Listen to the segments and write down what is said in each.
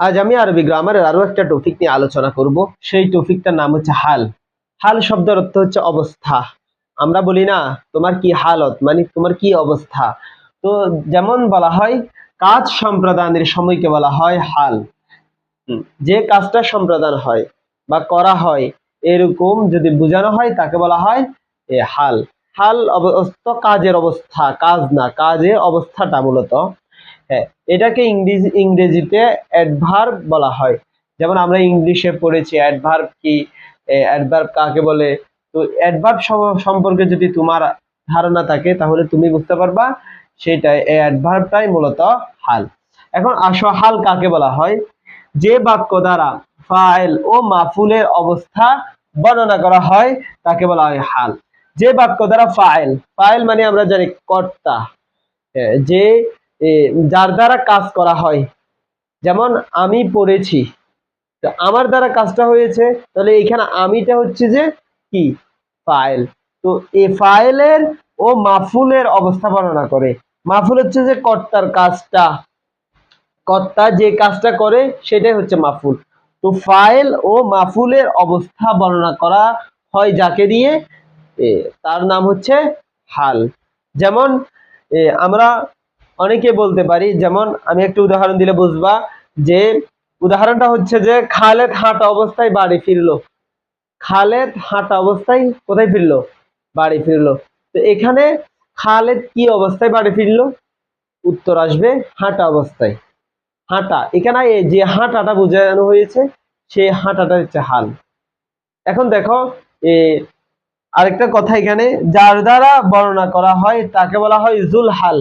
আজ আমি আরবি গ্রামারের আরও একটা টপিক নিয়ে আলোচনা করব। সেই টপিকটার নাম হচ্ছে হাল। হাল শব্দের অর্থ হচ্ছে অবস্থা। আমরা বলি না, তোমার কি হালত? মানে তোমার কি অবস্থা? তো যেমন বলা হয়, কাজ সম্প্রদানের সময়কে বলা হয় হাল। যে কাজটা সম্প্রদান হয় বা করা হয়, এরকম যদি বোঝানো হয়, তাকে বলা হয় এ হাল। হাল অবস্থা, কাজের অবস্থা, কাজ না, কাজের অবস্থাটা মূলত হ্যাঁ এটাকে ইংরেজি ইংরেজিতে অ্যাডভার্ব বলা হয়। যেমন আমরা ইংলিশে পড়েছি অ্যাডভার্ব কি অ্যাডভার্ব কাকে বলে? তো অ্যাডভার্ব সম্পর্কে যদি তোমার ধারণা থাকে, তাহলে তুমি বুঝতে পারবা সেটাই এই অ্যাডভার্বটাই মূলত হাল। এখন আসো, হাল কাকে বলা হয়? যে বাক্য দ্বারা ফাইল ও মাফুলের অবস্থা বর্ণনা করা হয়, তাকে বলা হয় হাল। যে বাক্য দ্বারা ফাইল ফাইল মানে আমরা জানি কর্তা। যে যার দ্বারা কাজ করা হয়। যেমন আমি পড়েছি। তো আমার দ্বারা কাজটা হয়েছে, তাহলে এখানে আমিটা হচ্ছে যে কি? ফাইল। তো এ ফাইলের ও মাফুলের অবস্থা বর্ণনা করে। মাফুল হচ্ছে যে কর্তার কাজটা। কর্তা যে কাজটা করে, সেটাই হচ্ছে মাফুল। তো ফাইল ও মাফুলের অবস্থা বর্ণনা করা হয় যাকে দিয়ে তার নাম হচ্ছে হাল। যেমন আমরা অনেকে বলতে পারি, যেমন আমি একটা উদাহরণ দিলে বুঝবা যে উদাহরণটা হচ্ছে যে খালেদ হাঁটা অবস্থায় বাড়ি ফিরলো। খালেদ হাঁটা অবস্থায় কোথায় ফিরলো? বাড়ি ফিরলো। তো এখানে খালেদ কি অবস্থায় বাড়ি ফিরলো? উত্তর আসবে, হাঁটা অবস্থায়। হাঁটা, এখানে যে হাঁটাটা বোঝানো হয়েছে সেই হাঁটাটা হচ্ছে হাল। এখন দেখো, এ আরেকটা কথা এখানে, যার দ্বারা বর্ণনা করা হয়, তাকে বলা হয় জুল হাল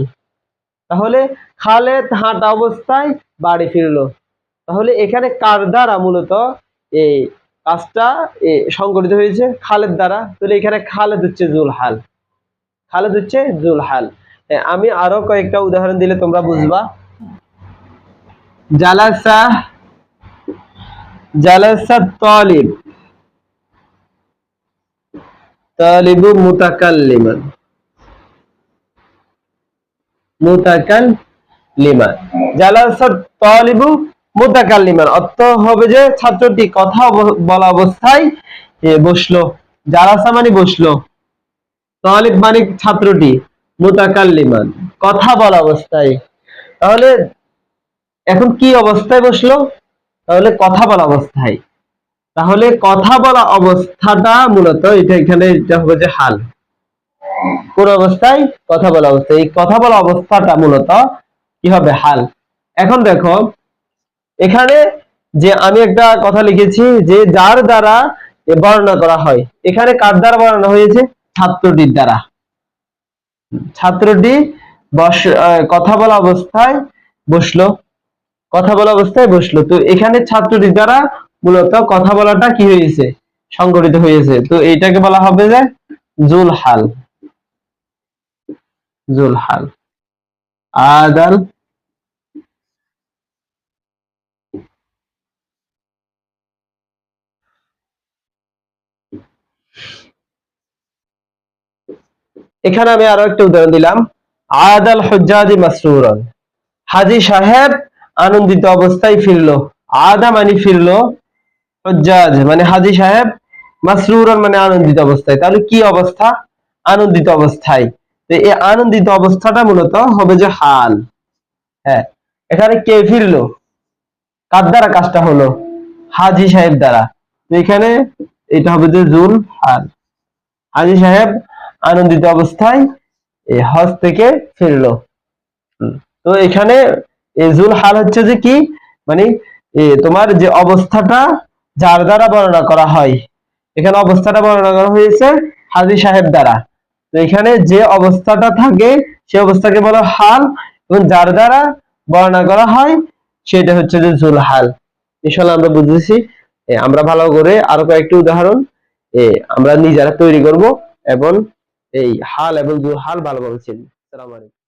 তাহলে খালেদ হাঁটা অবস্থায় বাড়ি ফিরলো। তাহলে এখানে কার দ্বারা মূলত এই কাজটা সংগঠিত হয়েছে? খালেদ দ্বারা। তাহলে এখানে খালেদ হচ্ছে জুল হাল খালেদ হচ্ছে জুল হাল আমি আরও কয়েকটা উদাহরণ দিলে তোমরা বুঝবা। জালাসা জালাসা তালিব। তালিবু মুতাকাল্লিমান। মুতাকাল্লিমান জালাসা তালিবু মুতাকাল্লিমান অর্থ হবে যে ছাত্রটি কথা বলা অবস্থায় বসল জালাসা মানে বসল। তালিব মানে ছাত্রটি মুতাকাল্লিমান কথা বলা অবস্থায়। তাহলে এখন কি অবস্থায় বসল? তাহলে কথা বলা অবস্থায়। তাহলে কথা বলা অবস্থাটা মূলত এটা এখানে এটা হবে যে হাল। কোন অবস্থায় কথা বলা অবস্থায় এই কথা বলা অবস্থাটা মূলত কি হবে? হাল। এখন দেখো, এখানে যে আমি একটা কথা লিখেছি যে যার দ্বারা বর্ণনা করা হয়। এখানে কার দ্বারা বর্ণনা হয়েছে? ছাত্রটির দ্বারা। ছাত্রটি বস কথা বলা অবস্থায় বসল। কথা বলা অবস্থায় বসল। তো এখানে ছাত্রটির দ্বারা মূলত কথা বলাটা কি হয়েছে? সংগঠিত হয়েছে। তো এইটাকে বলা হবে যে জুল হাল জুল হাল আদাল এখানে আমি আরও একটা উদাহরণ দিলাম। আদাল হজ্জাদি মাসরুরন। হাজি সাহেব আনন্দিত অবস্থায় ফিরলো। আদা মানে ফিরলো হজ্জাজ মানে হাজি সাহেব মাসরুরন মানে আনন্দিত অবস্থায়। তাহলে কি অবস্থা? আনন্দিত অবস্থায়। তো এই আনন্দিত অবস্থাটা মূলত হবে যে হাল। হ্যাঁ এখানে কে ফিরলো? কার দ্বারা কাজটা হলো? হাজি সাহেব দ্বারা। তো এখানে এটা হবে যে জুল হাল হাজি সাহেব আনন্দিত অবস্থায় এই হজ থেকে ফিরলো। তো এখানে এই জুল হাল হচ্ছে যে কি? মানে তোমার যে অবস্থাটা যার দ্বারা বর্ণনা করা হয়। এখানে অবস্থাটা বর্ণনা করা হয়েছে হাজি সাহেব দ্বারা। এখানে যে অবস্থাটা থাকে সে অবস্থাকে বলা হাল এবং যার দ্বারা বর্ণনা করা হয়, সেটা হচ্ছে যে জুল হাল ইনশাল্লাহ আমরা বুঝেছি আমরা ভালো করে আরও কয়েকটি উদাহরণ আমরা নিজেরা তৈরি করব এবং এই হাল এবং জুল হাল ভালোভাবে চিনি। আলাইকুম।